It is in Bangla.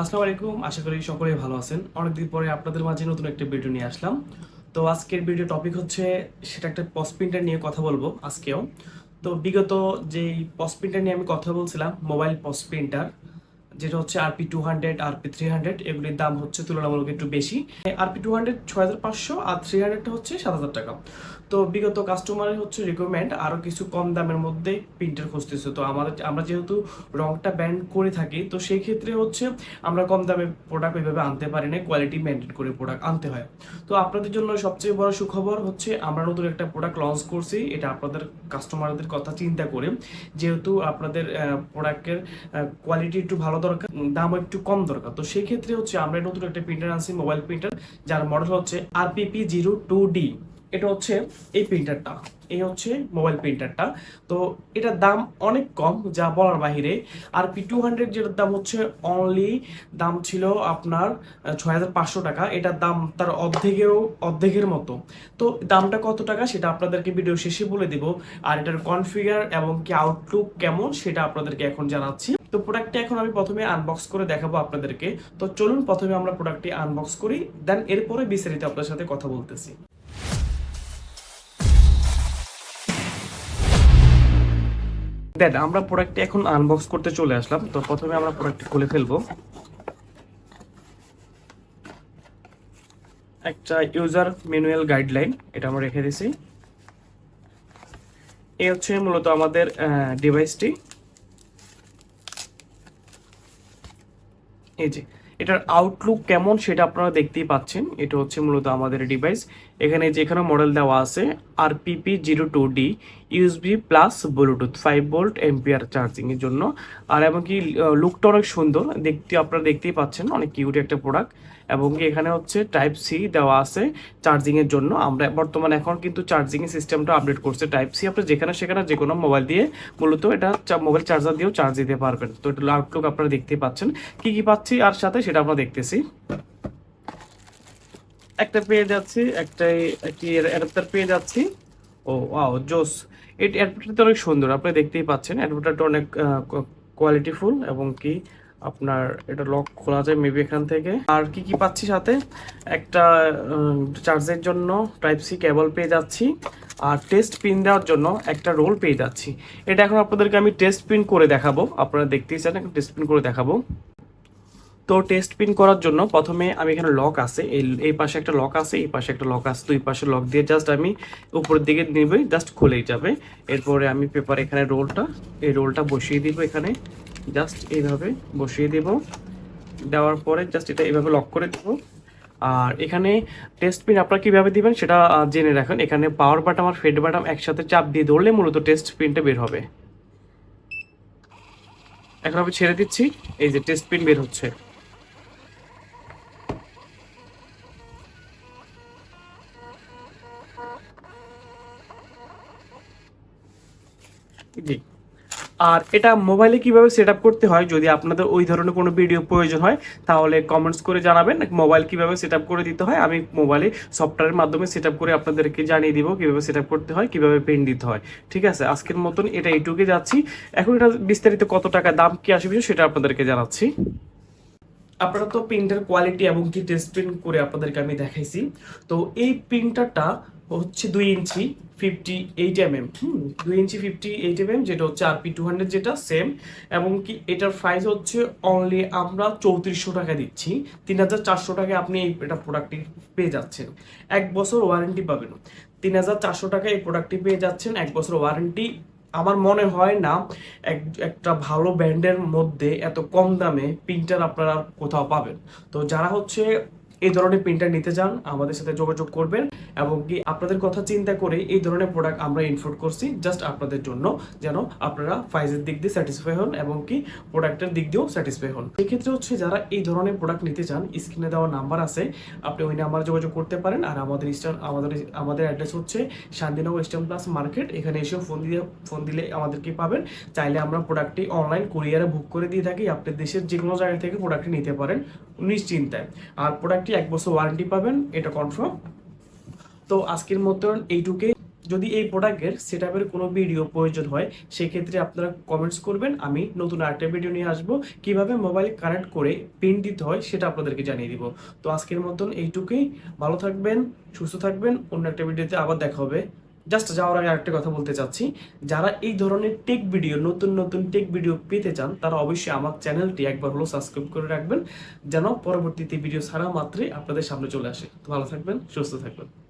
আসসালামু আলাইকুম, আশা করি সকলেই ভালো আছেন। অনেকদিন পরে আপনাদের মাঝে নতুন একটা ভিডিও নিয়ে আসলাম। তো আজকের ভিডিও টপিক হচ্ছে, সেটা একটা পস প্রিন্টার নিয়ে কথা বলব আজকেও। তো বিগত যেই পস প্রিন্টার নিয়ে আমি কথা বলছিলাম মোবাইল পস প্রিন্টার যেটা হচ্ছে RP two hundred RP three hundred এগুলির দাম হচ্ছে তুলনামূলক একটু বেশি। আরপি টু হান্ড্রেড ছয় হাজার পাঁচশো আর থ্রি হান্ড্রেডটা হচ্ছে সাত হাজার টাকা। তো বিগত কাস্টমারের হচ্ছে রিকোয়ারমেন্ট আরও কিছু কম দামের মধ্যে প্রিন্টার খুঁজতেছে। তো আমাদের, আমরা যেহেতু রংটা ব্যান্ড করে থাকি, তো সেই ক্ষেত্রে হচ্ছে আমরা কম দামে প্রোডাক্ট ওইভাবে আনতে পারি না কোয়ালিটি মেনটেন করে প্রোডাক্ট আনতে হয়। তো আপনাদের জন্য সবচেয়ে বড় সুখবর হচ্ছে আমরা নতুন একটা প্রোডাক্ট লঞ্চ করছি, এটা আপনাদের কাস্টমারদের কথা চিন্তা করে। যেহেতু আপনাদের প্রোডাক্টের কোয়ালিটি একটু ভালো দরকার দাম একটু কম দরকার। তো সেই ক্ষেত্রে হচ্ছে আমরা নতুন একটা প্রিন্টার আনছি মোবাইল প্রিন্টার যার মডেল হচ্ছে আরপিপি জিরো টু ডি এটা হচ্ছে এই প্রিন্টারটা এই হচ্ছে মোবাইল প্রিন্টারটা তো এটার দাম অনেক কম, যা বলার বাহিরে। আর পি টু হান্ড্রেড যেটার দাম হচ্ছে অনলি দাম ছিল আপনার ছয় হাজার পাঁচশো টাকা। এটার দাম তার অর্ধেকেরও, অর্ধেকের মতো। তো দামটা কত টাকা সেটা আপনাদেরকে ভিডিও শেষে বলে দিব। আর এটার কনফিগার এবং কি আউটলুক কেমন সেটা আপনাদেরকে এখন জানাচ্ছি। তো প্রোডাক্টটা এখন আমি প্রথমে আনবক্স করে দেখাবো আপনাদেরকে। তো চলুন প্রথমে আমরা প্রোডাক্টটি আনবক্স করি দেন এরপরে বিস্তারিত আপনার সাথে কথা বলতেছি। দেন আমরা প্রোডাক্টটি এখন আনবক্স করতে চলে আসলাম, তো প্রথমে আমরা প্রোডাক্টটি খুলে ফেলব। একটা ইউজার ম্যানুয়াল গাইডলাইন এটা আমরা রেখে দিছি। এই হচ্ছে মূলত আমাদের ডিভাইসটি এই যে এটার আউটলুক কেমন সেটা আপনারা দেখতেই পাচ্ছেন। এটা হচ্ছে মূলত আমাদের ডিভাইস এখানে যেখানে মডেল দেওয়া আছে R PP zero two D USB plus Bluetooth five volt MPR charging এর জন্য। আর এমনকি লুকটা অনেক সুন্দর। দেখতে, আপনারা দেখতেই পাচ্ছেন, অনেক কিউট একটা প্রোডাক্ট এবং এখানে হচ্ছে টাইপ সি দেওয়া আছে চার্জিং এর জন্য। আমরা বর্তমানে এখন কিন্তু চার্জিং সিস্টেমটা আপডেট করছে টাইপ সি আপনি যেখানে সেখানে যে কোনো মোবাইল দিয়ে মূলত এটা মোবাইল চার্জার দিয়েও চার্জ দিতে পারবেন। তো এটা আউটলুক আপনারা দেখতেই পাচ্ছেন। কি কি পাচ্ছি আর সাথে সেটা আমরা দেখতেছি। একটা পেয়ে যাচ্ছি একটাই একটি অ্যাডাপ্টার পেয়ে যাচ্ছি। ও ওয়াও জোস। এই অ্যাডাপ্টারটা অনেক সুন্দর, আপনি দেখতেই পাচ্ছেন। অ্যাডাপ্টারটা অনেক কোয়ালিটিফুল এবং কি আপনার এটা লক খোলা যায় মেবি এখান থেকে। আর কি কি পাচ্ছি সাথে একটা চার্জের জন্য টাইপ সি কেবল পেয়ে যাচ্ছি। আর টেস্ট পিন দেওয়ার জন্য একটা রোল পেয়ে যাচ্ছি। এটা এখন আপনাদেরকে আমি টেস্ট পিন করে দেখাবো। আপনারা দেখতেই চান টেস্ট পিন করে দেখাবো। তো টেস্ট পিন করার জন্য প্রথমে আমি এখানে লক আছে। এই পাশে একটা লক আছে, এই পাশে একটা লক আছে। দুই পাশে লক দিয়ে জাস্ট আমি উপরের দিকে নেবে জাস্ট খুলেই যাবে। এরপরে আমি পেপার এখানে রোলটা এই রোলটা বসিয়ে দিব এখানে। জাস্ট এইভাবে বসিয়ে দেব। দেওয়ার পরে জাস্ট এটা এইভাবে লক করে দেবো। আর এখানে টেস্ট পিন আপনারা কীভাবে দিবেন সেটা জেনে রাখেন। এখানে পাওয়ার বাটাম আর ফেড বাটাম একসাথে চাপ দিয়ে ধরলে মূলত টেস্ট পিনটা বের হবে। এখন আমি ছেড়ে দিচ্ছি। এই যে টেস্ট পিন বের হচ্ছে। জি। আর এটা মোবাইলে কীভাবে সেট করতে হয়? যদি আপনাদের ওই ধরনের কোনো ভিডিও প্রয়োজন হয়, তাহলে কমেন্টস করে জানাবেন মোবাইল কীভাবে সেট করে দিতে হয়। আমি মোবাইলে সফটওয়্যারের মাধ্যমে সেট করে আপনাদেরকে জানিয়ে দিব কীভাবে সেট করতে হয়, কীভাবে পেন দিতে হয়। ঠিক আছে? আজকের মতন এটা এইটুকে যাচ্ছি। এখন এটা বিস্তারিত কত টাকা দাম, কি আসবে সেটা আপনাদেরকে জানাচ্ছি। আপনারা তো প্রিন্টার কোয়ালিটি এবং কি টেস্ট প্রিন্ট করে আপনাদেরকে আমি দেখাইছি। তো এই প্রিন্টারটা হচ্ছে দুই inch fifty eight M M hmm, দুই inch fifty eight M M যেটা হচ্ছে আরপি টু হান্ড্রেড যেটা সেম এবং কি এটার প্রাইস হচ্ছে অনলি আমরা চৌত্রিশশো টাকা দিচ্ছি, তিন হাজার চারশো টাকায় আপনি এই এটা প্রোডাক্টটি পেয়ে যাচ্ছেন। এক বছর ওয়ারেন্টি পাবেন। তিন হাজার চারশো টাকায় এই প্রোডাক্টটি পেয়ে যাচ্ছেন, এক বছর ওয়ারেন্টি আমার মনে হয় না এক, একটা ভালো ব্র্যান্ডের মধ্যে এত কম দামে প্রিন্টার আপনারা কোথাও পাবেন। তো যারা হচ্ছে এই ধরনের প্রিন্টার নিতে চান, আমাদের সাথে যোগাযোগ করবেন এবং কি আপনাদের কথা চিন্তা করে এই ধরনের প্রোডাক্ট আমরা ইনফোর্ট করছি জাস্ট আপনাদের জন্য, যেন আপনারা প্রাইসের দিক দিয়ে স্যাটিসফাই হন এবং কি প্রোডাক্টের দিক দিয়েও স্যাটিসফাই হন। সেক্ষেত্রে হচ্ছে যারা এই ধরনের প্রোডাক্ট নিতে চান স্ক্রিনে দেওয়া নাম্বার আছে, আপনি ওই নাম্বারে যোগাযোগ করতে পারেন। আর আমাদের স্টার আমাদের আমাদের অ্যাড্রেস হচ্ছে শান্তিনগর ইস্টার্ন প্লাস মার্কেট এখানে এসেও ফোন দিয়ে ফোন দিলে আমাদেরকে পাবেন। চাইলে আমরা প্রোডাক্টটি অনলাইন কুরিয়ারে বুক করে দিয়ে থাকি। আপনি দেশের যে কোনো জায়গা থেকে প্রোডাক্টটি নিতে পারেন নিশ্চিন্তায়। আর প্রোডাক্টটি এক বছর ওয়ারেন্টি পাবেন, এটা কনফার্ম তো আজকের মতন এইটুকুই। যদি এই প্রোডাক্টের সেট কোনো ভিডিও প্রয়োজন হয়, সেক্ষেত্রে আপনারা কমেন্টস করবেন, আমি নতুন আরেকটা ভিডিও নিয়ে আসব। কীভাবে মোবাইল কানেক্ট করে পিন দিতে হয়, সেটা আপনাদেরকে জানিয়ে দিব। তো আজকের মতন এইটুকুই। ভালো থাকবেন, সুস্থ থাকবেন, অন্য একটা ভিডিওতে আবার দেখা হবে। জাস্ট যাওয়ার আগে আরেকটা কথা বলতে চাচ্ছি। যারা এই ধরনের টেক ভিডিও নতুন নতুন টেক ভিডিও পেতে চান, তারা অবশ্যই আমার চ্যানেলটি একবার হলো সাবস্ক্রাইব করে রাখবেন, যেন পরবর্তীতে ভিডিও ছাড়া মাত্রই আপনাদের সামনে চলে আসে। ভালো থাকবেন, সুস্থ থাকবেন।